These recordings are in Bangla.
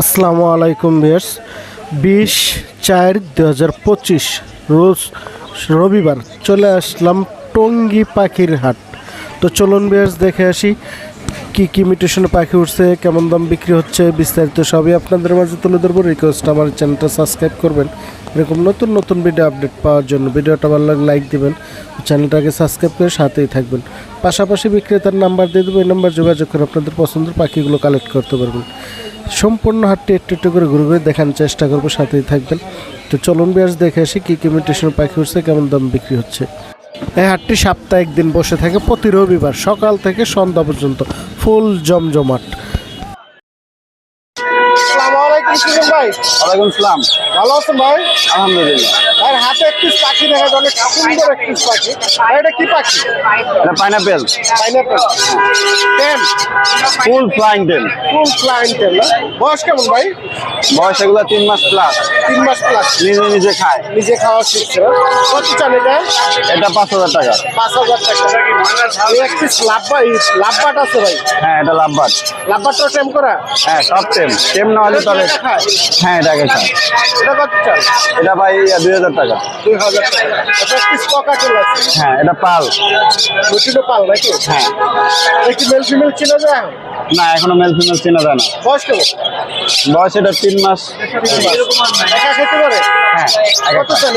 আসসালামু আলাইকুম বেশ বিশ চার দু হাজার পঁচিশ রোজ রবিবার চলে আসলাম টঙ্গি পাখির হাট। তো চলুন বিয়ার্স দেখে আসি কি কি মিউটেশনে পাখি উঠছে কেমন দাম বিক্রি হচ্ছে, বিস্তারিত সবই আপনাদের মাঝে তুলে ধরবো। রিকোয়েস্ট আমার চ্যানেলটা সাবস্ক্রাইব করবেন। এরকম নতুন নতুন ভিডিও আপডেট পাওয়ার জন্য ভিডিওটা ভালো লাগলে লাইক দেবেন চ্যানেলটাকে সাবস্ক্রাইব করে সাথেই থাকবেন। পাশাপাশি বিক্রেতার নাম্বার দিয়ে দেবো, এই নাম্বার যোগাযোগ করে আপনাদের পছন্দের পাখিগুলো কালেক্ট করতে পারবেন। সম্পূর্ণ হাটটি একটু একটু করে ঘুরে ঘুরে দেখানোর চেষ্টা করব, সাথেই থাকবেন। তো চলুন বিয়ার্স, দেখে আসি কী কী মিউটেশন পাখি উঠছে কেমন দাম বিক্রি হচ্ছে। এই হাটটি সাপ্তাহিক দিন বসে থাকে প্রতি রবিবার সকাল থেকে সন্ধ্যা পর্যন্ত। ফুল জমজমাট। ভাই। ওয়ালাইকুম সালাম। ভালো আছেন ভাই? আলহামদুলিল্লাহ। আর হাতে একটি পাখি দেখা যায় অনেক সুন্দর একটি পাখি। ভাই এটা কি পাখি? এটা pineapple pineapple ten full flying tail full flying ten বয়স কেমন ভাই? বয়স এগুলো তিন মাস প্লাস তিন মাস প্লাস নিজে নিজে খায়। নিজে খাওয়া শিখছে। না? কত চান এটা? এটা পাঁচ হাজার টাকা। পাঁচ হাজার টাকা। একটি লাভবা লাভবাট আছে ভাই। হ্যাঁ এটা লাভবাট। লাভবাটটা টেম করা? হ্যাঁ সব টেম টেম না হলে তবে খায়? হ্যাঁ খায় এটা কত চান এটা ভাই দুই হাজার টাকা। দুই হাজার টাকা। এটা একটি স্পকাটেল আছে। হ্যাঁ এটা পাল। দুটিতে পাল নাকি? হ্যাঁ। এটা কি মেল ফিমেল চেনা যায়? না এখনও মেল ফিমেল চেনা যায় না। বয়স কেমন? বয়স এটা তিন মাস। হ্যাঁ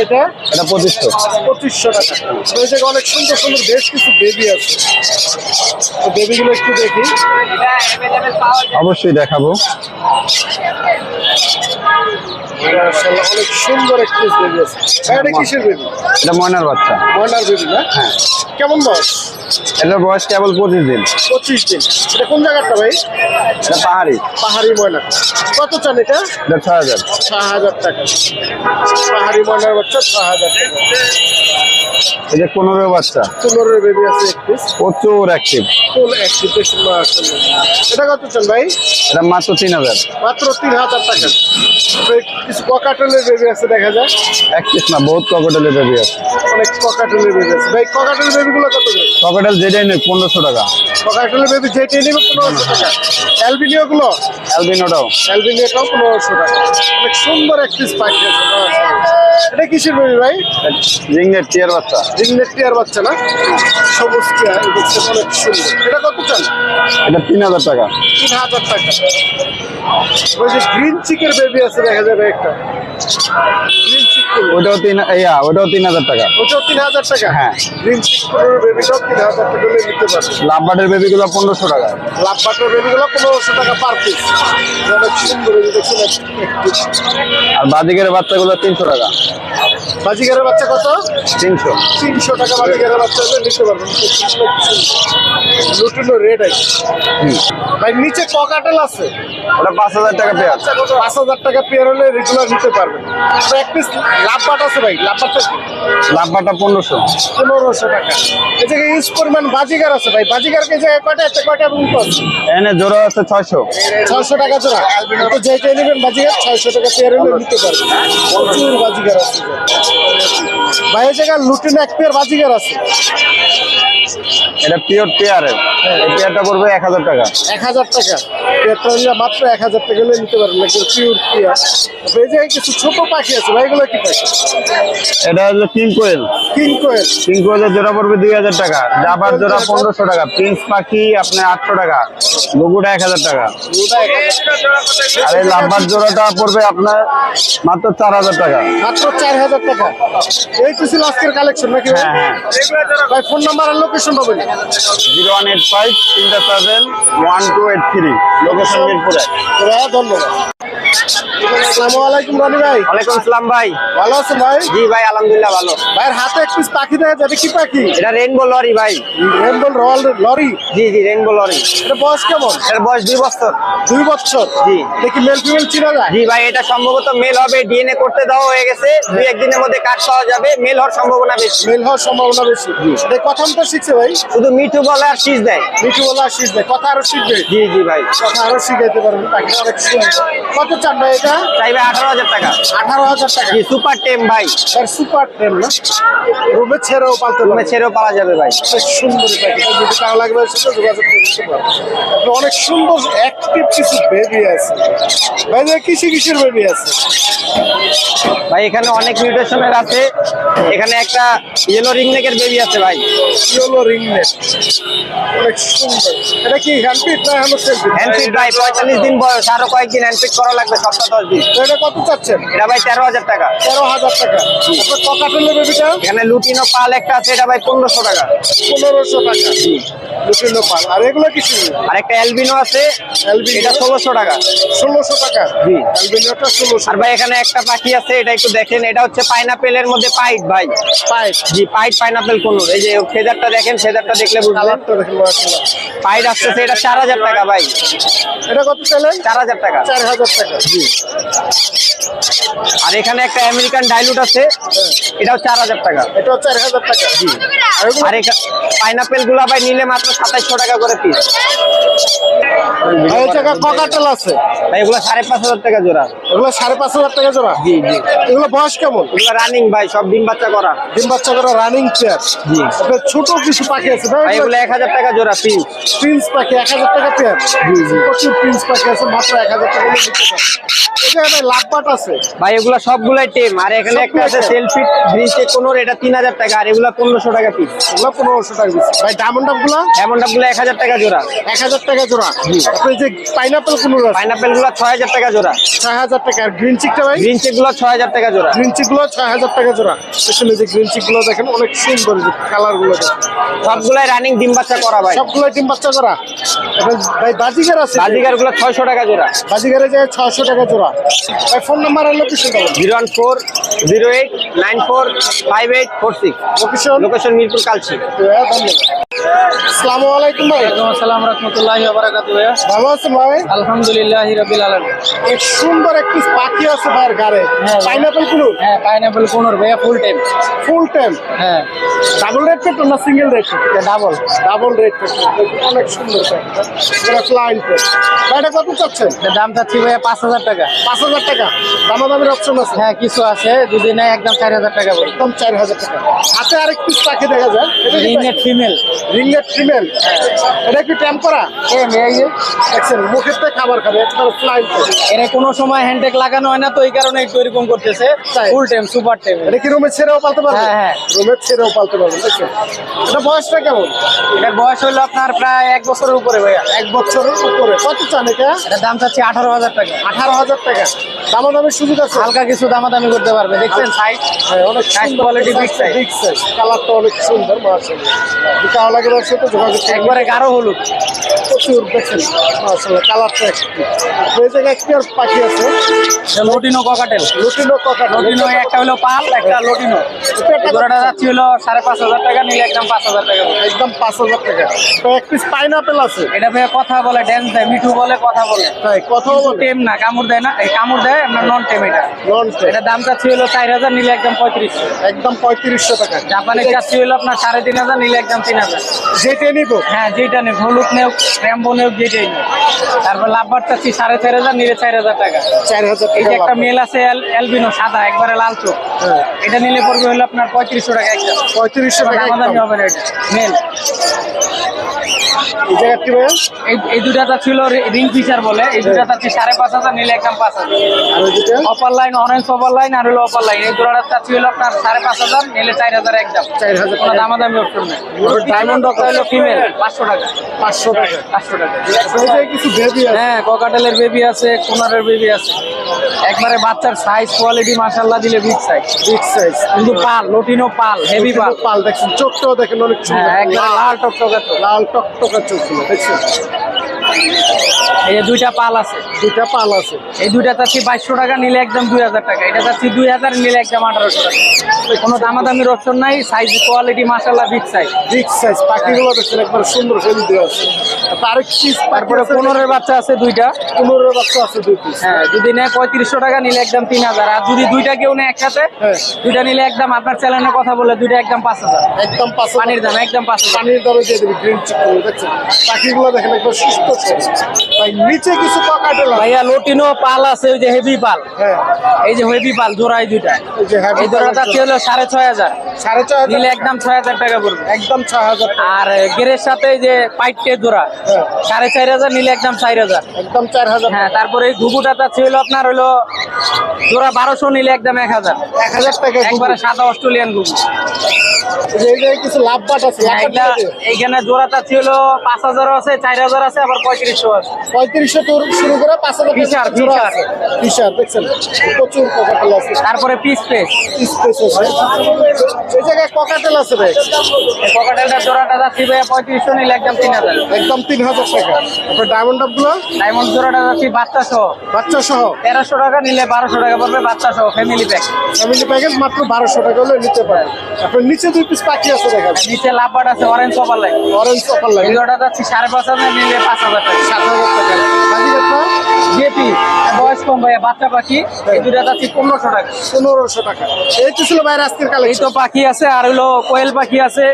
এটা? পঁচিশশো। পঁচিশশো টাকা। ওই অনেক সুন্দর সুন্দর বেশ কিছু বেবি আছে। বেবিগুলো একটু দেখি। অবশ্যই দেখাবো। অনেক সুন্দর একটি বেবি আছে। এটা কিসের বেবি এটা ময়নার বাচ্চা। ময়নার বেবি না? হ্যাঁ। কেমন বয়স? এটার বয়স কেবল পঁচিশ দিন। পঁচিশ দিন। এটা কোন জায়গাটা ভাই? এটা পাহাড়ি। পাহাড়ি ময়না কত চান এটা? ছয় হাজার। ছ হাজার টাকা। পাহাড়ি ময়নার বাচ্চা ছ হাজার টাকা। এই যে পনেরো বাচ্চা। পনেরো বেবি আছে প্রচুর অ্যাক্টিভ ফুল অ্যাক্টিভেশন এটা কত চান ভাই? এটা মাত্র তিন হাজার। মাত্র তিন হাজার টাকা। কিছু ককাটেলের বেবি আছে দেখা যায়? এক পিস না বহুত ককটেলের বেবি আছে। অনেক ককাটেলের বেবি আছে। ভাই ককাটেলের বেবিগুলো কত করে? ককটেল যেটাই নেই পনেরোশো টাকা। ককাটেলের বেবি যেটি নেবে পনেরোশো টাকা। অ্যালবিনিও গুলো অ্যালবিনোটাও অ্যালবিনিওটাও পনেরোশো টাকা। অনেক সুন্দর এক পিস পাখি আছে। মাশাআল্লাহ। এটা কিসের বেবি ভাই? রিংনেট টিয়ার বাচ্চা। রিংনেট টিয়ার বাচ্চা না? সবুজ টিয়ার দেখতে অনেক সুন্দর। এটা কত চান? এটা তিন হাজার টাকা। তিন হাজার টাকা। ওই যে গ্রিন চিকের বেবি আছে দেখা যাবে একটা। গ্রিন ওটাও তিন ইয়া ওটাও তিন হাজার টাকা। ওটাও তিন হাজার টাকা? হ্যাঁ। গ্রিন বেবিটাও তিন হাজার টাকা হলে নিতে পারবে লাভবার্ডের বেবিগুলো পনেরোশো টাকা। লাভ বেবি বেবিগুলো পনেরোশো টাকা পার পিস অনেক সুন্দর দেখছেন আর বাজিকের বাচ্চাগুলো তিনশো টাকা। বাজিগারের বাচ্চা কত? তিনশো। তিনশো টাকা বাজিগারের বাচ্চা হলে নিতে পারবেন। লুটিনো রেড আছে। ভাই নিচে ককাটেল আছে? ওটা পাঁচ হাজার টাকা পেয়ার পাঁচ হাজার টাকা পেয়ার হলে রেগুলার নিতে পারবেন। তো এক পিস লাভ আছে ভাই লাভ বাটটা লাভবারটা পনেরোশো। পনেরোশো টাকা। এই জায়গায় ইউজ পরিমাণ বাজিগার আছে ভাই। বাজিগারকে এই জায়গায় কয়টা একটা কয়টা রুম আছে? এনে জোড়া আছে ছয়শো। ছয়শো টাকা জোড়া। তো যেটাই নেবেন বাজিগার ছয়শো টাকা পেয়ার হলে নিতে পারবেন। প্রচুর বাজিগার আছে। ভাই এই জায়গায় লুটিন এক পেয়ার বাজিগার আছে। এটা পিওর পেয়ারের এই পেয়ারটা পড়বে এক হাজার টাকা। এক হাজার টাকা। পেয়ারটা হলে মাত্র এক হাজার টাকা হলে নিতে পারবেন পিওর পেয়ার এই জায়গায় কিছু ছোট পাখি আছে ভাই এগুলো কি পাখি? এটা king quail king quail king কোয়েলের জোড়া পড়বে দুই হাজার টাকা। জাবার জোড়া পনেরোশো টাকা। প্রিন্স পাখি আপনার আটশো টাকা। গুগুটা এক হাজার টাকা। আর এই লাম্বার জোড়াটা পড়বে আপনার মাত্র চার হাজার টাকা। মাত্র চার হাজার টাকা। এই তো ছিল আজকের কালেকশন নাকি ভাই? হ্যাঁ, ভাই ফোন নাম্বার আর লোকেশন পাবেন? জিরো ওয়ান এইট ফাইভ তিনটা seven one two eight three location মিরপুরে। ধন্যবাদ। আসসালামু আলাইকুম রনি ভাই। ওয়ালাইকুম আসসালাম ভাই। ভালো আছেন ভাই? জি ভাই আলহামদুলিল্লাহ ভালো। ভাইয়ের হাতে এক পিস পাখি দেখা যাবে কি পাখি? এটা রেনবো লরি ভাই। রেনবোল লরি জি জি রেনবো লরি এটা বয়স কেমন? এর বয়স দুই বছর। দুই বছর? জি। দেখি মেল ফিমেল চিনা যায়? জি ভাই এটা সম্ভবত মেল হবে ডিএনএ করতে দেওয়া হয়ে গেছে। দুই একদিনের মধ্যে কাট পাওয়া যাবে মেল হওয়ার সম্ভাবনা বেশি। মেল হওয়ার সম্ভাবনা বেশি। এটা কথা তো শিখছে ভাই? শুধু মিঠু বলে আর শীষ দেয়। মিঠু বলা শিখবে কথা আরও শিখবে? জি জি ভাই। কথা আরও শিখাইতে পারবেন পাখি অনেক কত চান ভাই এটা? চাইবে আঠারো হাজার টাকা। আঠারো হাজার টাকা। সুপার টেম ভাই। এর সুপার টেম না? রুমে ছেড়েও পালতে রুমে ছেড়েও পাওয়া যাবে ভাই। সুন্দর যদি কারও লাগবে যোগাযোগ পারবে অনেক সুন্দর অ্যাক্টিভ কিছু বেবি আছে। ভাই কিসে কিসের বেবি আছে? ভাই এখানে অনেক মিউটেশনের আছে। এখানে একটা ইয়েলো রিং নেকের বেবি আছে ভাই। ইয়েলো রিংনেট অনেক সুন্দর। এটা কি হ্যান্ডপিট না হ্যান্ড সেলফি হ্যান্ডফিট ভাই পঁয়তাল্লিশ দিন বয়স। আরও কয়েকদিন হ্যান্ডফিট করা লাগবে। সপ্তাহ দশ দিন এটা কত চাচ্ছেন? এটা ভাই তেরো হাজার টাকা। তেরো হাজার টাকা। বেবিটা এখানে লুটিনো পাল একটা আছে এটা ভাই পনেরোশো টাকা। পনেরোশো টাকা। দুটো পাল। আর এগুলো কিছু আর একটা অ্যালবিনো আছে? এটা ষোলোশো টাকা। ষোলোশো টাকা। জি। অ্যালবিনোটা ষোলোশো। আর ভাই এখানে একটা পাখি আছে এটা একটু দেখেন এটা হচ্ছে পাইনাপেলের মধ্যে পাইট ভাই। পাইপ জি পাইট পাইনাপেল কোন এই যে ফেদারটা দেখেন ফেদারটা দেখলে বুঝবেন। পাইট আসতেছে এটা চার হাজার টাকা ভাই। এটা কত চাইলেন? চার হাজার টাকা। চার হাজার টাকা। আর এখানে একটা আমেরিকান ডাইলুট আছে এটাও চার হাজার টাকা। এটাও চার হাজার টাকা। জি। আর পাইনাপেলগুলা ভাই নিলে মাত্র সাতাইশশো টাকা করে পিস আর ককাটেল আছে? এগুলো সাড়ে পাঁচ হাজার টাকা জোড়া। এগুলো সাড়ে পাঁচ হাজার টাকা জোড়া? জি জি। এগুলো বয়স কেমন? এগুলো রানিং ভাই সব ডিম বাচ্চা করা। ডিম বাচ্চা করা রানিং চেয়ার জি। ছোট কিছু পাখি আছে? ভাই এগুলো এক হাজার টাকা জোড়া পিস প্রিন্স পাখি এক হাজার টাকা পেয়ার প্রচুর প্রিন্স পাখি আছে মাত্র এক হাজার টাকা লাভবাট আছে। ভাই এগুলো সবগুলাই টেম। আর এখানে একটা আছে সবগুলাই tame। সেলফি ব্রিজে কোনোর এটা তিন হাজার টাকা। আর এগুলো টাকা পিস এগুলো পনেরোশো টাকা ভাই ডায়মন্ড জোড়া। এক হাজার টাকা জোড়া। আপনি যে পাইনাপেল কোন আছে। পাইনাপেলগুলো ছয় হাজার টাকা জোড়া। ছয় হাজার টাকা। আর গ্রিন চিকটা ভাই? গ্রিন চেকগুলো ছয় হাজার টাকা জোড়া। গ্রিন চিকগুলো ছয় হাজার টাকা জোড়া। আসলে যে গ্রিন দেখেন অনেক সুন্দর যে দেখেন। সবগুলাই রানিং ডিম বাচ্চা করা ভাই। সবগুলো ডিম বাচ্চা করা। ভাই বাজিগার আছে। টাকা জোড়া। বাজিগারে যায় ছয়শো টাকা জোড়া। ভাই ফোন নাম্বার আর লোকেশন দেবেন zero one four zero eight nine four five eight four six. Location location Mirpur Kalshi. ধন্যবাদ। আসসালামু আলাইকুম ভাই। আসসালাম রহমতুল্লাহি ভালো আছেন ভাই? আলহামদুলিল্লাহ রবিল আলমিন। এক সুন্দর একটি পাখি আছে ভাইয়ের গাড়ে। হ্যাঁ। পাইনাপেলগুলো হ্যাঁ পাইনাপেল কোনর ভাইয়া ফুল টাইম ফুল টাইম হ্যাঁ। ডাবল রেড পেট্রোল না single red double double red petrol অনেক সুন্দর কত চাচ্ছেন? দাম চাচ্ছি ভাইয়া পাঁচ হাজার টাকা। পাঁচ হাজার টাকা। দামাদামির অপশন আছে? হ্যাঁ কিছু আছে। যদি নেয় একদম চার হাজার টাকা বলি একদম চার হাজার টাকা। হাতে আরেক পিস পাখি দেখা যায়। ফিমেল রিংলেট ফিমেল এটা কি ট্যাম্প করা এই যে দেখছেন মুখের থেকে খাবার খাবে একবার ফ্লাইন এরা কোনো সময় হ্যান্ডটেক লাগানো হয় না তো এই কারণে একটু এরকম করতেছে। ফুল টাইম সুপার টাইম এটা কি রুমে ছেড়েও পালতে পারবে? হ্যাঁ, হ্যাঁ। রুমে ছেড়েও পালতে পারবে দেখছেন এটা বয়সটা কেমন? এটার বয়স হলো আপনার প্রায় এক বছরের উপরে ভাইয়া। এক বছরের উপরে। কত চান এটা? এটার দাম চাচ্ছি আঠারো হাজার টাকা। আঠারো হাজার টাকা। দামাদামির সুযোগ আছে? হালকা কিছু দামাদামি করতে পারবে দেখছেন সাইজ হ্যাঁ, অনেক big size। বিগ সাইজ কালারটা অনেক সুন্দর মাশাআল্লাহ। কালো লাগে ওর যোগাযোগ একবারে গাঢ় হলুদ। প্রচুর দেখছেন মাশাআল্লাহ কালারটা একটু এই জায়গায় কি আর পাখি আছে? লটিনো ককাটেল লুটিনো ককা লটিনো একটা হলো পাল একটা লটিনো। জোড়াটা যাচ্ছি হলো সাড়ে পাঁচ হাজার টাকা নিলে একদম পাঁচ হাজার টাকা। একদম পাঁচ হাজার টাকা। তো এক পিস পাইনাপেল আছে। এটা কথা বলে ড্যান্স দেয় মিঠু বলে কথা বলে। কথাও বলে। টেম না কামড় দেয় না। এই কামড় দেয় আপনার নন টেম এটা। নন এটা দাম চাচ্ছি হলো চার হাজার নিলে একদম পঁয়ত্রিশশো। একদম পঁয়ত্রিশশো টাকা। জাপানের চাচ্ছি হলো আপনার সাড়ে তিন হাজার নিলে একদম তিন হাজার। যেটা নিব? হ্যাঁ যেটা নেব। হলুদ নেব র্যাম্বো নেব যেটাই নেব। তারপর লাভবার চাচ্ছি সাড়ে চার হাজার নিলে চার হাজার টাকা। চার হাজার এই যে একটা মেল আছে এল- এলবিনো সাদা একবারে লাল চোখ। হ্যাঁ, এটা নিলে পড়বে হলো আপনার পঁয়ত্রিশশো টাকা একদম পঁয়ত্রিশশো টাকা হবে না এটা। মেল। এই জায়গা কি ভাইয়া? এই এই দুটাটা ছিল রিং ফিচার বলে। এই দুটাটা হচ্ছে সাড়ে পাঁচ হাজার নিলে একদম পাঁচ হাজার। Upper line orange upper line আর হলো অপার লাইন এই দুটাটা চাচ্ছি হলো আপনার সাড়ে পাঁচ হাজার নিলে চার হাজার একদম। চার হাজার কোনো দামাদামি অপশন নেই। ডায়মন্ড ডক্টর হলো ফিমেল পাঁচশো টাকা। পাঁচশো টাকা। পাঁচশো টাকা। এই কিছু বেবি আছে? হ্যাঁ ককাটেলের বেবি আছে কোনারের বেবি আছে। একবারে বাচ্চার সাইজ কোয়ালিটি মাশাল্লাহ দিলে বিগ সাইজ বিগ সাইজ কিন্তু পাল লটিনো পাল হেভি পাল। পাল দেখছেন চোখটাও দেখেন অনেক সুন্দর। হ্যাঁ একবারে লাল টকটকা চোখ। লাল টকটকা চোখগুলো দেখছেন এই যে দুইটা পাল আছে। দুইটা পাল আছে। এই দুইটা চাচ্ছি বাইশশো টাকা নিলে একদম দুই হাজার টাকা। এটা চাচ্ছি দুই হাজার নিলে একদম আঠারোশো টাকা। কোনো দামাদামির অপশন নাই সাইজ কোয়ালিটি মাশাল্লাহ বিগ সাইজ বিগ সাইজ পাখিগুলো দেখছেন একবার সুন্দর হেলদি আছে। তারপর পনেরোর বাচ্চা আছে দুইটা। পনেরো বাচ্চা আছে দুই পিস হ্যাঁ যদি নেয় পঁয়ত্রিশশো টাকা নিলে একদম তিন হাজার। আর যদি দুইটা কেউ নেয় একসাথে হ্যাঁ। দুইটা নিলে একদম আপনার কথা বলে দুইটা একদম পাঁচ হাজার। একদম পাঁচ পানির দাম একদম পাঁচ হাজার। পানির দামে দিয়ে দেবে গ্রিন চিকেন দেখছেন? পাখিগুলো দেখেন একবার সুস্থ। ভাই নিচে কিছু পকাটেল ভাইয়া লোটিনো পাল আছে ওই যে হেভি পাল। হ্যাঁ। এই যে হেভি পাল জোড়াই দুইটা। এই যে হ্যাভি এই জোড়াটা হলো? সাড়ে ছয় হাজার। সাড়ে ছয় হাজার একদম ছয় হাজার টাকা পড়বে। একদম ছয় হাজার আর গেরের সাথে যে পাইটকে জোড়া। হ্যাঁ। সাড়ে চার হাজার নিলে একদম চার হাজার। একদম চার হাজার হ্যাঁ তারপরে এই ঘুঘুটাটা ছিল আপনার হলো জোড়া বারোশো নিলে একদম এক হাজার। এক হাজার টাকা একবারে সাদা অস্ট্রেলিয়ান ঘুঘু। যে কিছু লাভ বাট আছে। এইখানে জোড়াটা ছিল পাঁচ হাজারও আছে চার হাজার আছে আবার পঁয়ত্রিশশো পঁয়ত্রিশশো তোর শুরু করে পাঁচ হাজার ফিশার, জোড়া ফিশার। আছে। ফিশার দেখছেন? প্রচুর পকাটেল আছে। তারপরে পিস পেস স্পেস আছে। এই জায়গায় পকাটেল আছে ভাই। পকেটেলটা জোড়াটা যাচ্ছি ভাইয়া পঁয়ত্রিশশো নিলে একদম তিন হাজার। একদম তিন হাজার টাকা। তারপর ডায়মন্ড আপগুলো? ডায়মন্ড জোড়াটা যাচ্ছি বাচ্চা সহ বাচ্চা সহ তেরোশো টাকা নিলে বারোশো টাকা পড়বে বাচ্চা সহ ফ্যামিলি প্যাক ফ্যামিলি প্যাকেজ মাত্র বারোশো টাকা হলে নিতে তারপর নিচে দুই পিস পাখি আছে দেখেন। নিচে লাভবাট আছে অরেঞ্জ কপার লাইট অরেঞ্জ জোড়াটা যাচ্ছি সাড়ে পাঁচ হাজার নিলে পাঁচ হাজার সাত হাজার টাকা। জেপি বয়স কম ভাইয়া বাচ্চা পাখি এই দুটা যাচ্ছি পনেরোশো টাকা। পনেরোশো টাকা। এই তো ছিল বাইরে আজকের এই কালেকশন তো পাখি আছে আর হলো কোয়েল পাখি আছে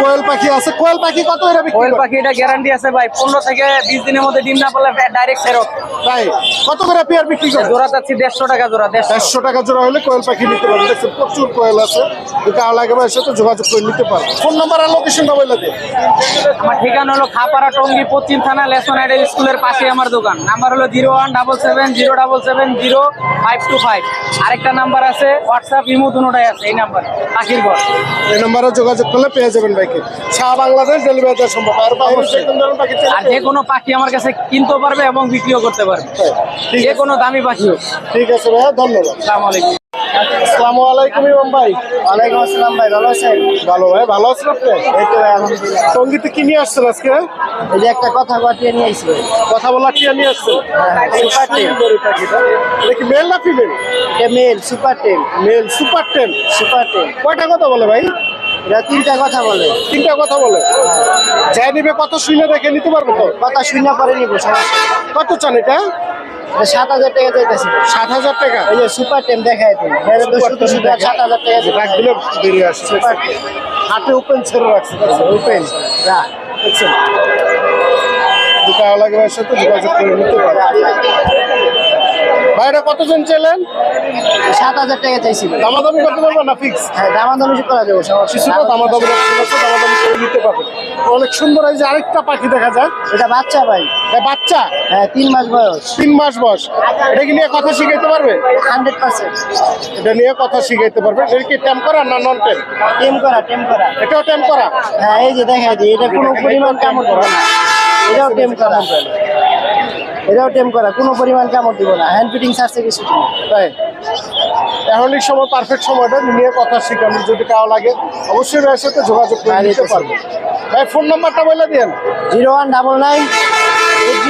কোয়েল পাখি আছে। কোয়েল পাখি কত এরা বিক্রি কোয়েল পাখি এটা গ্যারান্টি আছে ভাই পনেরো থেকে বিশ দিনের মধ্যে ডিম না পারলে ডাইরেক্ট ফেরত। তাই কত করে পেয়ার বিক্রি করে? জোড়া চাচ্ছি দেড়শো টাকা জোড়া দেড়শো। দেড়শো টাকা জোড়া হলে কোয়েল পাখি নিতে পারবেন দেখছেন প্রচুর কোয়েল আছে। কাউ লাগে ভাই সাথে যোগাযোগ করে নিতে পারবেন ফোন নাম্বার আর লোকেশনটা বলে দিন। আমার ঠিকানা হলো খাপাড়া টঙ্গি পশ্চিম থানা লেসন আইডেল স্কুলের পাশে আমার দোকান। নাম্বার হলো zero one double seven zero double seven zero five two five. আরেকটা নাম্বার আছে হোয়াটসঅ্যাপ ইমো দুটাই আছে এই নাম্বার। পাখির ঘর। এই নাম্বারে যোগাযোগ করলে পেয়ে যাবেন ভাইকে। সারা বাংলাদেশ ডেলিভারি দেওয়া সম্ভব আর যে কোনো পাখি আর যে কোনো পাখি আমার কাছে কিনতে পারবে এবং বিক্রিও করতে পারবে। ঠিক যে কোনো দামি পাখিও ঠিক আছে ভাইয়া ধন্যবাদ। আসসালামু আলাইকুম। আসসালামু আলাইকুম ইমাম ভাই। ওয়ালাইকুম আসসালাম ভাই ভালো আছেন? ভালো ভাই ভালো আছেন আপনি? এই তো সঙ্গীতে কি নিয়ে আসছেন আজকে? এই যে একটা কথা নিয়ে কথা বলা নিয়ে আসছেন? সুপার টেন মেল না ফিমেল এটা male super ten male super ten super ten কয়টা কথা বলে ভাই? এটা তিনটা কথা বলে। তিনটা কথা বলে। যাই নিবে কত শুনে দেখে নিতে পারব তো? কথা শূন্য পরে নিব কত চান এটা? সাত হাজার টাকা চাইতেছি। সাত হাজার টাকা? এই যে সুপার টেন দেখায় দিন এর তো শুধু শুধু আর সাত হাজার টাকা রাখ দিলে বেরিয়ে আসছে। সুপার হাতে ওপেন ছেড়ে রাখছে ওপেন যা দেখছেন? দুটা ভাইয়ের সাথে যোগাযোগ করে নিতে পারে। ভাই এটা কতজন চাইলেন? সাত হাজার টাকা চাইছি। দামাদামি করতে পারবেন না ফিক্স হ্যাঁ দামাদামি করা যাব কিছুটা। দামাদামি দামাদামি করে নিতে পারবেন। অনেক সুন্দর এই যে আরেকটা পাখি দেখা যায়। এটা বাচ্চা ভাই। বাচ্চা? হ্যাঁ তিন মাস বয়স। তিন মাস বয়স। এটা কি নিয়ে কথা শিখাইতে পারবে? Hundred percent. এটা নিয়ে কথা শিখাইতে পারবে। এটা কি টেম করা না নন টেম টেম করা টেম করা। এটাও টেম করা? হ্যাঁ এই যে দেখা দিই এটা কোনো পরিমাণ কামড় দেবো না। এটাও টেম করা। এটাও টেম করা কোনো পরিমাণ কামড় দিব না হ্যান্ড ফিটিং সারছে কিছু তাই? এখন এই সময় পারফেক্ট সময়টা নিয়ে কথা শিখানো যদি কারও লাগে অবশ্যই ভাইয়ের সাথে যোগাযোগ করে নিতে পারব। ভাই ফোন নাম্বারটা বলে দিন zero one double nine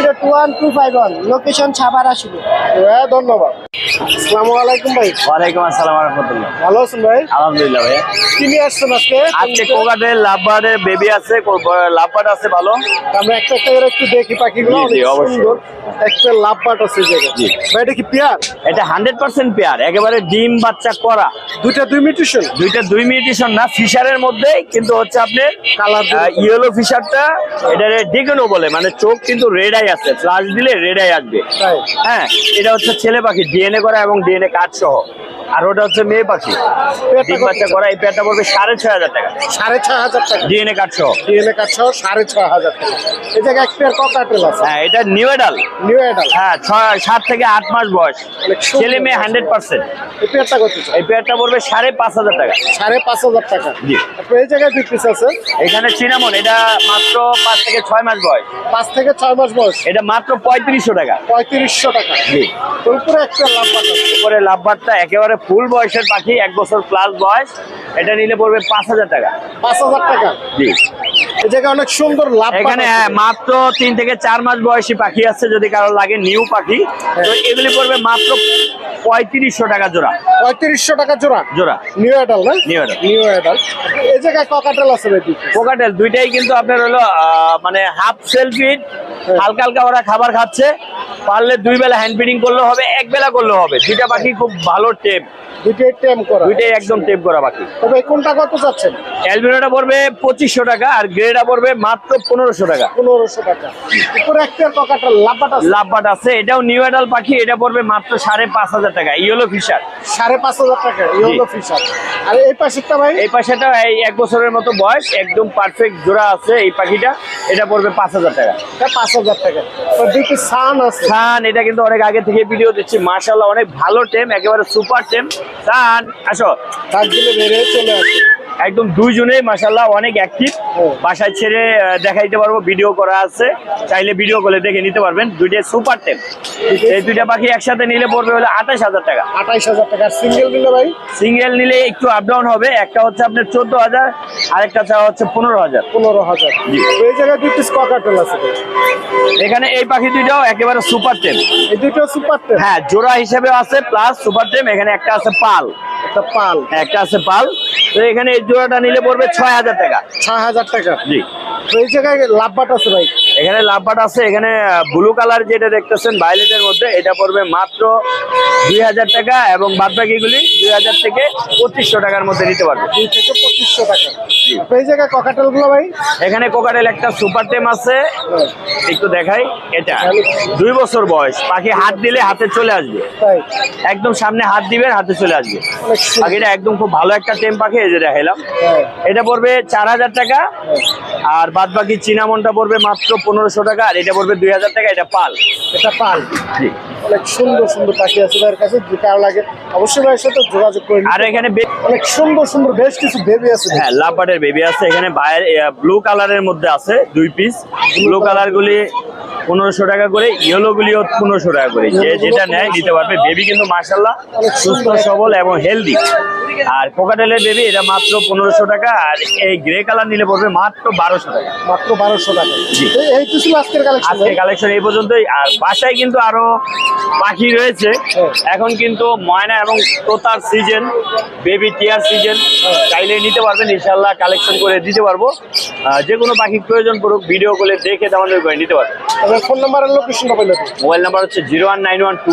zero two one two five one location ছাপাড়া শুধু হ্যাঁ ধন্যবাদ। আসসালামু আলাইকুম ভাই। ওয়ালাইকুম আসসালাম রহমতুল্লাহ। ভালো আছেন ভাই? আলহামদুলিল্লাহ ভাইয়া। কি নিয়ে আসছেন আজকে? আজকে বেবি আছে লাভবার্ড আছে ভালো। আমরা একটা একটা করে একটু দেখি পাখিগুলো জি, জি, অবশ্যই। একটা লাভ বাট আছে এই জি। ভাই এটা কি পেয়ার? এটা হান্ড্রেড পার্সেন্ট পেয়ার একেবারে ডিম বাচ্চা করা। দুইটা দুই মিউটেশন? দুইটা দুই মিনিটেশন না ফিশারের মধ্যে কিন্তু হচ্ছে আপনার কালার ইয়েলো ফিশারটা এটা ডিকেনো বলে মানে চোখ কিন্তু রেড আই আছে ফ্লাশ দিলে রেড আই আসবে হ্যাঁ এটা হচ্ছে ছেলে পাখি ডিএনএ করা এবং ডিএনএ কার্ড সহ। আর ওটা হচ্ছে মেয়ে পাখি। ডিম বাচ্চা করা এই পেয়ারটা পড়বে সাড়ে ছয় হাজার টাকা। সাড়ে ছয় হাজার টাকা। ডিএনএ কার্ড সহ। ডিএনএ কার্ড সহ সাড়ে ছয় হাজার টাকা। জায়গায় এক পেয়ার ককাটেল আছে। হ্যাঁ এটা নিউ এডাল নিউ এডাল হ্যাঁ ছয় সাত থেকে আট মাস বয়স। ছেলে মেয়ে হান্ড্রেড পার্সেন্ট। এই পেয়ারটা কত এই পেয়ারটা পড়বে সাড়ে পাঁচ হাজার টাকা। সাড়ে পাঁচ হাজার টাকা। জি। এই জায়গায় দুই পিস আছে। এখানে চিনামন এটা মাত্র পাঁচ থেকে ছয় মাস বয়স। পাঁচ থেকে ছয় মাস বয়স। এটা মাত্র পঁয়ত্রিশশো টাকা। পঁয়ত্রিশশো টাকা। জি। উপরে একটা লাভ বাট আছে। উপরে লাভবারটা একেবারে ফুল বয়সের পাখি এক বছর প্লাস বয়স। এটা নিলে পড়বে পাঁচ হাজার টাকা। পাঁচ হাজার টাকা। জি। অনেক সুন্দর লাভ এখানে হ্যাঁ মাত্র তিন থেকে চার মাস বয়সী পাখি আছে যদি কারও লাগে নিউ পাখি। তো এগুলি পড়বে মাত্র পঁয়ত্রিশশো টাকা জোড়া। পঁয়ত্রিশশো টাকা জোড়া? জোড়া। নিউ অ্যাডাল না। নিউ অ্যাডাল এই জায়গায় ককাটেল আছে কোকাটেল দুইটাই কিন্তু আপনার হলো মানে হাফ সেলফিড হালকা হালকা ওরা খাবার খাচ্ছে পারলে দুই বেলা হ্যান্ড ফিডিং করলে হবে এক বেলা করলেও হবে। দুইটা পাখি খুব ভালো টেপ দুইটাই টেম করা। দুইটাই একদম টেপ করা পাখি তবে কোনটা কত চাচ্ছেন? অ্যালবিনোটা পড়বে পঁচিশশো টাকা আর গ্রেটা পড়বে মাত্র পনেরোশো টাকা। পনেরোশো টাকা। উপরে একটা ককাটেল লাভবাট আছে। লাভবাট আছে এটাও নিউ অ্যাডাল পাখি এটা পড়বে মাত্র সাড়ে পাঁচ হাজার টাকা ইয়েলো ফিশার সাড়ে পাঁচ হাজার টাকা ইয়েলো ফিশার আর এই পাশেরটা ভাই? এই পাশেটা এই এক বছরের মতো বয়স একদম পারফেক্ট জোড়া আছে এই পাখিটা এটা পড়বে পাঁচ হাজার টাকা। পাঁচ হাজার টাকা। দুইটি সান সান এটা কিন্তু অনেক আগে থেকে ভিডিও দিচ্ছি। মার্শাল্লাহ অনেক ভালো টেম একেবারে সুপার টেম সান আসো। চলে একদম দুইজনেই মার্শাল্লাহ অনেক অ্যাক্টিভ বাসায় ছেড়ে আহ, দেখাইতে পারব ভিডিও করা আছে। চাইলে ভিডিও করে দেখে নিতে পারবেন। দুইটাই সুপার টেম এই দুইটা পাখি একসাথে নিলে পড়বে হলে আঠাশ হাজার টাকা। আঠাইশ হাজার টাকা। সিঙ্গেল দিলে ভাই? সিঙ্গেল নিলে একটু আপ ডাউন হবে। একটা হচ্ছে আপনার চোদ্দ হাজার আরেকটা চাওয়া হচ্ছে পনেরো হাজার। পনেরো হাজার। জি। তো এই জায়গায় দুই পিস ককাটেল আছে ভাই। এখানে এই পাখি দুইটাও একেবারে সুপার টেম এই দুটো সুপার টেম হ্যাঁ জোড়া হিসেবে আছে প্লাস সুপার টেম এখানে একটা আছে পাল। একটা পাল। একটা আছে পাল। তো এখানে এই জোড়াটা নিলে পড়বে ছয় হাজার টাকা। ছয় হাজার টাকা। জি। তো এই জায়গায় লাভবাট আছে ভাই? এখানে লাভবাট আছে এখানে ব্লু কালার যেটা দেখতেছেন মধ্যে এটা পড়বে মাত্র দুই হাজার টাকা এবং বাদ বাকিগুলি দুই হাজার থেকে পঁচিশশো টাকার মধ্যে নিতে পারবে। দুই থেকে পঁচিশশো টাকা। তো এই জায়গায় ককাটেলগুলো ভাই? এখানে কোকাটেল একটা সুপার টেম আছে। একটু দেখাই এটা দুই বছর বয়স পাখি হাত দিলে হাতে চলে আসবে। একদম সামনে হাত দিবেন হাতে চলে আসবে। পাখিটা একদম খুব ভালো একটা টেম পাখি এই যে দেখাইলাম। হ্যাঁ। এটা পড়বে চার হাজার টাকা। আর বাদ বাকি চিনামনটা পড়বে মাত্র পনেরোশো টাকা আর এটা পড়বে দুই হাজার টাকা এটা পাল। এটা পাল? জি। অনেক সুন্দর সুন্দর পাখি আছে ভাইয়ের কাছে কারও লাগে। অবশ্যই ভাইয়ের সাথে যোগাযোগ করে আর এখানে অনেক সুন্দর সুন্দর বেশ কিছু বেবি আছে হ্যাঁ লাভবার্ডের বেবি আছে। এখানে ব্লু কালারের মধ্যে আছে দুই পিস ব্লু কালার গুলি পনেরোশো টাকা করে ইয়েলো গুলিও পনেরোশো টাকা করে। যে যেটা নেয় নিতে পারবে। বেবি কিন্তু মার্শাল্লাহ সুস্থ সবল এবং হেলদি আর কোকাটেলের বেবি এটা মাত্র পনেরোশো টাকা আর এই গ্রে কালার নিলে পড়বে মাত্র বারোশো টাকা। মাত্র বারোশো টাকা। এই- আজকের কালেকশন এই পর্যন্তই। আর বাসায় কিন্তু আরও পাখি রয়েছে। এখন কিন্তু ময়না এবং তোতার সিজন বেবি টিয়ার সিজন চাইলে নিতে পারবেন। ইনশাল্লাহ কালেকশন করে দিতে পারব। যে কোনো পাখি প্রয়োজন পড়ুক ভিডিও করে দেখে করে নিতে পারবেন। ফোন নাম্বার আর লোকেশনটা বলে মোবাইল নাম্বার হচ্ছে zero one nine one two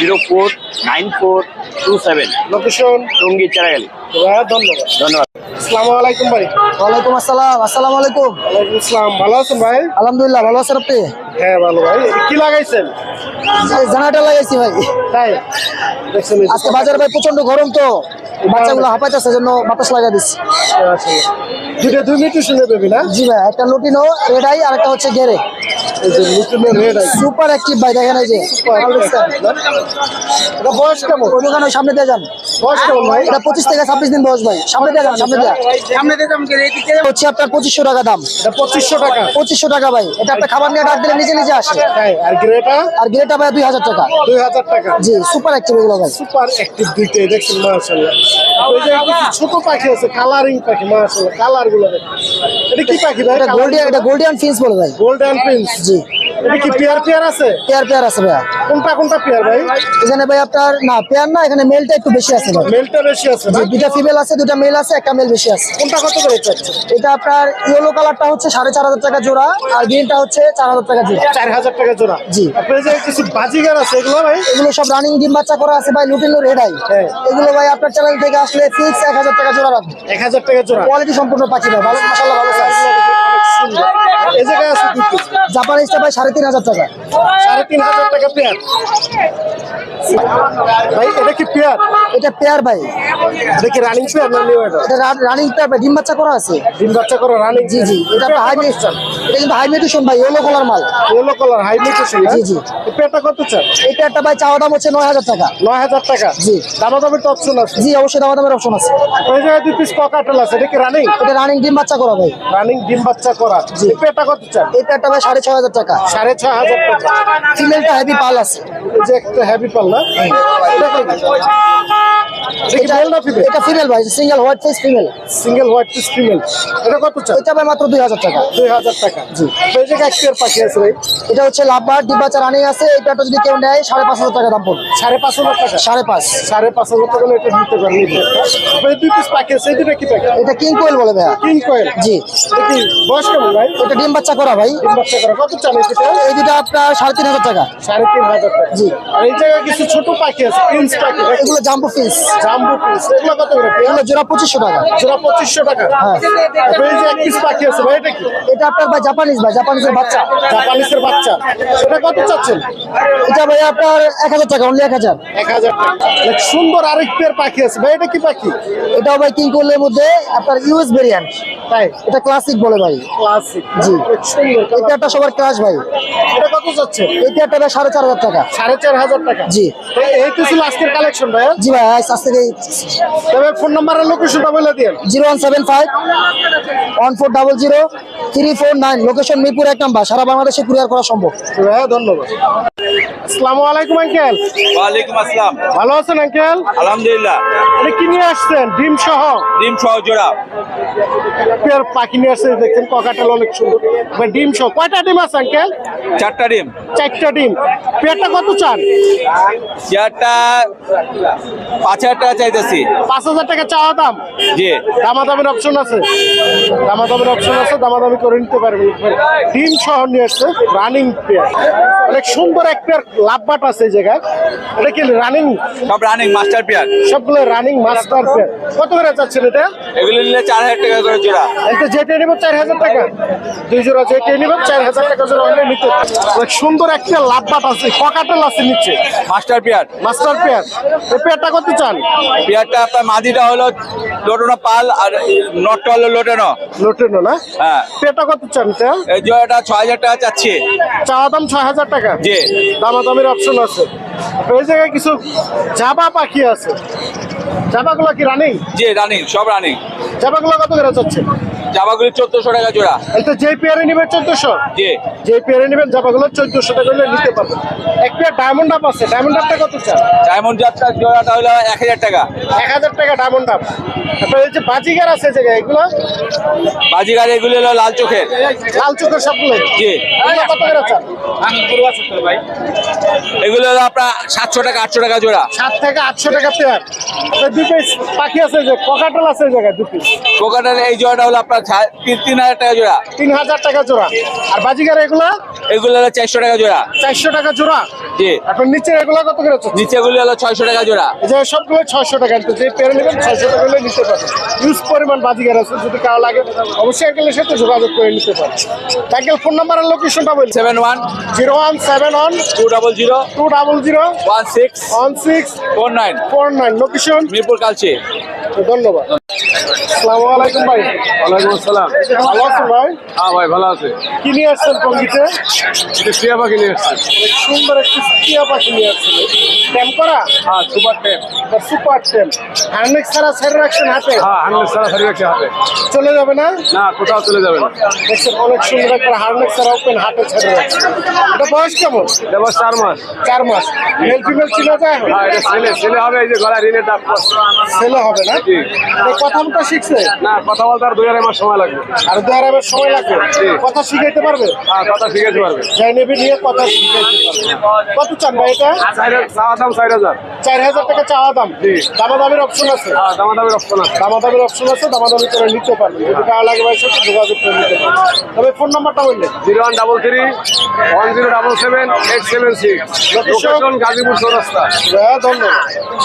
zero four nine four two seven. Location Tongi চারাগালি। ভাইয়া ধন্যবাদ। ধন্যবাদ। আসসালামু আলাইকুম ভাই। ওয়ালাইকুম আসসালাম আসসালামু আলাইকুম। ওয়ালাইকুম আসসালাম ভালো আছেন ভাই? আলহামদুলিল্লাহ ভালো আছেন আপনি? হ্যাঁ ভালো ভাই। কি লাগাইছেন? জানাটা লাগাইছি ভাই। তাই? দেখছেন আজকে বাজারে ভাই প্রচণ্ড গরম তো বাচ্চাগুলো হাঁপাইতেছে জন্য বাতাস লাগাই দিচ্ছি আচ্ছা। দুই মিনিট শুনে দেবি না? জি ভাই একটা লুটিনো রেড আই আর একটা হচ্ছে গেরে সুপার অ্যাক্টিভ ভাই দেখেন এই যে। এটা বয়স কেমন? ওই দোকানে সামনে দিয়ে যান। বয়স কেমন ভাই? এটা পঁচিশ থেকে ছাব্বিশ দিন বয়স ভাই। সামনে দিয়ে যান সামনে দিয়ে। হচ্ছে আপনার পঁচিশশো টাকা দাম। পঁচিশশো টাকা। পঁচিশশো টাকা ভাই। এটা আপনার খাবার নিয়ে ডাক দিলে নিজে নিজে আসে। আর গ্রেটা আর গেরেটা ভাই দুই হাজার টাকা। দুই হাজার টাকা। জি সুপার অ্যাক্টিভ এগুলো ভাই। সুপার অ্যাক্টিভ দুইটাই দেখছেন মাশাআল্লাহ। ওই ছোট পাখি আছে কালারিং পাখি মাশাআল্লাহ কালারগুলো এটা কি পাখি ভাই? এটা গোল্ডিয়ান এটা গোল্ডিয়ান ফিন্স বলে ভাই। গোল্ডেন প্রিন্স জি। এটা কি পেয়ার পেয়ার আছে? পেয়ার পেয়ার আছে ভাইয়া। কোনটা কোনটা পেয়ার ভাই? এখানে ভাই আপনার না পেয়ার না এখানে মেলটা একটু বেশি আছে ভাই। মেলটা বেশি আছে না? ফিমেল আছে মেল আছে একটা মেল বেশি আছে। কোনটা কত করে চাচ্ছে এটা আপনার ইয়েলো কালারটা হচ্ছে সাড়ে চার হাজার টাকা জোড়া আর গ্রিনটা হচ্ছে চার হাজার টাকা জোড়া। টাকা জোড়া। জি। আপনার যে কিছু বাজিগার আছে এগুলো ভাই? এগুলো সব রানিং ডিম বাচ্চা করা আছে ভাই লুটিনো রেডাই হ্যাঁ। এগুলো ভাই আপনার চ্যানেল থেকে আসলে ফিক্স টাকা জোড়া টাকা জোড়া। কোয়ালিটি সম্পূর্ণ পাখি ভাই ভালো ভালো। জাপানিজটা ভাই সাড়ে তিন হাজার টাকা। সাড়ে তিন হাজার টাকা পেয়ার। ভাই এটা কি পেয়ার? এটা পেয়ার ভাই। এটা কি রানিং পেয়ার না নিউ এটা? এটা রানিং পেয়ার ভাই ডিম বাচ্চা করা আছে। ডিম বাচ্চা করো রানিং জি জি। এটা আপনার হাই এটা কিন্তু হাই মিউটেশন ভাই ইয়েলো কালার মাল। ইয়েলো কালার হাই মিউটেশন জি, জি। এই পেয়ারটা কত চান? এই পেয়ারটা ভাই চাওয়া দাম হচ্ছে টাকা। জি। তো অপশন আছে। জি অবশ্যই দাম দামের অপশন আছে ওই জায়গায় দুই পিস ককাটেল আছে এটা কি রানিং এটা রানিং ডিম বাচ্চা করা ভাই। রানিং ডিম বাচ্চা করা। এই পেয়ারটা কত চান? এই পেয়ারটা ভাই সাড়ে ছয় হাজার টাকা। সাড়ে ছয় হাজার টাকা। ফিমেলটা হেভি পাল আছে। এই যে একটা হ্যাভি পাল না? কত? এটা না female? এটা ফিমেল ভাই single white face female single white piece female এটা কত চান এটা ভাই মাত্র দুই হাজার টাকা। দুই হাজার টাকা। জি। এই জায়গায় এক পেয়ার পাখি আছে ভাই। এটা হচ্ছে লাভবার ডিব্বাচা রানিং আছে এই পেয়ারটা যদি কেউ নেয় সাড়ে পাঁচ হাজার টাকা দাম পড়বে। সাড়ে পাঁচ হাজার টাকা? সাড়ে পাঁচ। সাড়ে পাঁচ হাজার টাকা হলে এটা নিতে পারেন ভাই দুই পিস পাখি আছে এই কি পাখি এটা কিং কোয়েল বলে ভাইয়া। কিং কয়েল জি। এটা কি বয়স কেমন ভাই? এটা ডিম বাচ্চা করা ভাই। তিন বাচ্চা করে। কত চান এই এই দুটা আপনার সাড়ে তিন হাজার টাকা। সাড়ে তিন হাজার টাকা। জি। আর এই জায়গায় কিছু ছোট পাখি আছে প্রিন্স পাখি এগুলো জাম্বো ফিস জাম্বু পিস এগুলো কত করে? এগুলো জোড়া পঁচিশশো টাকা। জোড়া পঁচিশশো টাকা। হ্যাঁ। এই যে এক পিস পাখি আছে ভাই এটা কি? এটা আপনার ভাই জাপানিজ ভাই জাপানিজের বাচ্চা। জাপানিসের বাচ্চা। এটা কত চাচ্ছেন? এটা ভাই আপনার এক হাজার টাকা অনলি এক হাজার। এক হাজার টাকা। সুন্দর আরেক পেয়ার পাখি আছে ভাই এটা কি পাখি? এটাও ভাই কিং কোয়েলের মধ্যে আপনার ইউএস ভেরিয়েন্ট। তাই? এটা ক্লাসিক বলে ভাই। ক্লাসিক জি। এই পেয়ারটা সবার ক্লাস ভাই। এটা কত চাচ্ছেন? এই পেয়ারটা ভাই সাড়ে চার হাজার টাকা। সাড়ে চার হাজার টাকা। জি। এই- তো ছিল আজকের কালেকশন ভাই জি ভাই আজ আজ থেকে তবে ফোন নাম্বার আর লোকেশনটা বলে দিন zero one seven five one four double zero three four nine. Location Mirpur এক নাম্বার। সারা বাংলাদেশে কুরিয়ার করা সম্ভব। ভাইয়া ধন্যবাদ। আসসালামু আলাইকুম আঙ্কেল। ওয়ালাইকুম আসসালাম। ভালো আছেন আঙ্কেল? আলহামদুলিল্লাহ। এটা কি নিয়ে আসছেন? ডিম সহ? ডিম সহ জোড়া। পেয়ার পাখি নিয়ে আসছে দেখছেন ককাটেল অনেক সুন্দর। ডিম সহ। কয়টা ডিম আছে আঙ্কেল? চারটা ডিম। চারটা ডিম। পেয়ারটা কত চান? চেয়ারটা পাঁচ হাজার টাকা চাইতেছি। পাঁচ হাজার টাকা চাওয়া দাম। জি। দামাদামের অপশন আছে। দামাদামের অপশন আছে দামাদামি করে নিতে পারবেন। ডিম সহ নিয়ে আসছে রানিং পেয়ার অনেক সুন্দর এক পেয়ার লাভবাট আছে এই জায়গায়। এটা কি রানিং সব রানিং মাস্টার পেয়ার সবগুলো রানিং মাস্টার পেয়ার কত করে চাচ্ছেন এটা? এগুলো নিলে চার হাজার টাকা করে জোড়া। এটা যেটা নিব চার হাজার টাকা। দুই জোড়া যেটা নিব চার হাজার টাকা জোড়া হলে নিতে। অনেক সুন্দর একটা লাভবাট আছে। ককাটেল আছে নিচে? মাস্টার পেয়ার মাস্টার পেয়ার এই পেয়ারটা কত চান? পেয়ারটা আপনার মাদিটা হলো লোটনো পাল আর নটটা হলো লোটেনো। লোটেনো না? হ্যাঁ। পেয়ারটা কত চান এই জোড়াটা ছয় হাজার টাকা চাচ্ছি। চা দাম ছয় হাজার টাকা? জি। দামাদামের অপশন আছে। ওই জায়গায় কিছু জাবা পাখি আছে। জাবাগুলো কি রানিং জি রানিং সব রানিং জাবাগুলো কত করে যাচ্ছে জামাগুলি চোদ্দশো টাকা জোড়া। এটা যেই পেয়ারে নেবেন চোদ্দশো? জি। যে পেয়ারে নেবেন জাবাগুলো চোদ্দশো টাকা হলে নিতে পারবেন। এক পেয়ার ডায়মন্ড আপ আছে। ডায়মন্ড আপটা কত চান? ডায়মন্ড যাত্রার জোড়াটা হলো এক হাজার টাকা। এক হাজার টাকা ডায়মন্ড আপ তারপরে যে বাজিগার আছে জায়গায় এগুলো? বাজিগার এগুলি হলো লাল চোখের। লাল চোখের সবগুলো? জি। এগুলো কত করে চান? এগুলো হলো আপনার সাতশো টাকা আটশো টাকা জোড়া। সাত থেকে আটশো টাকা পেয়ার দু পিস পাখি আছে যে ককাটেল আছে এই জায়গায় দু পিস কোকাটার এই জোড়াটা হলো আপনার তিন তিন হাজার টাকা জোড়া। তিন হাজার টাকা জোড়া। আর এগুলো? এগুলো হলো চারশো টাকা জোড়া। চারশো টাকা জোড়া? জি। এখন নিচে এগুলো কত করে হলো ছয়শো টাকা জোড়া। যে সবগুলো ছয়শো টাকা কিন্তু যে পেয়ার নেবেন ছয়শো টাকা হলে নিতে পারবেন। ইউজ পরিমাণ আছে যদি কারও লাগে অবশ্যই সাথে যোগাযোগ করে নিতে পারেন আঙ্কেল ফোন নাম্বার আর লোকেশনটা বলছি seven one zero one seven one two double zero two double zero one six one six four nine four nine location Mirpur Kalshi. ধন্যবাদ। আসসালামু আলাইকুম ভাই। আসসালাম। ভালো আছেন ভাই? হ্যাঁ ভাই ভালো আছে। কি নিয়ে আসছেন পঙ্গিতে? পাখি নিয়ে সুন্দর একটি টিয়া পাখি নিয়ে আসছেন। ট্যাম করা? হ্যাঁ সুপার সুপার ছেড়ে রাখছেন হাতে? হ্যাঁ সারা সারি হাতে। চলে যাবে না? না কোথাও চলে যাবে না। দেখছেন অনেক সুন্দর একটা হার্নেক্স ছাড়া ওপেন হাতে ছেড়ে এটা বয়স কেমন? এটা বয়স চার মাস। চার মাস। মেল ফিমেল ছিল যায় হ্যাঁ এটা ছেলে ছেলে হবে এই যে দাগ ছেলে হবে না? কথা মতো শিখছে? না কথা বলতে আর দুই আড়াই মাস সময় লাগবে। আর দু আড়াই সময় লাগবে। কথা শিখাইতে পারবে? হ্যাঁ কথা শিখাতে পারবে। যাই নেবে নিয়ে কথা শিখাইতে পারবে। কত চান ভাই এটা? চাওয়া দাম চার হাজার। চার হাজার টাকা চাওয়া দাম। জি। দামাদামির অপশন আছে? হ্যাঁ দামা দামের অপশন আছে। দামাদামির অপশন আছে দামাদামি করে নিতে পারবেন যদি কারও লাগে ভাই সাথে যোগাযোগ করে নিতে পারবেন তবে ফোন নাম্বারটা বললেন zero one double three one zero double seven eight seven six. Location Gazipur Chowrasta. হ্যাঁ ধন্যবাদ।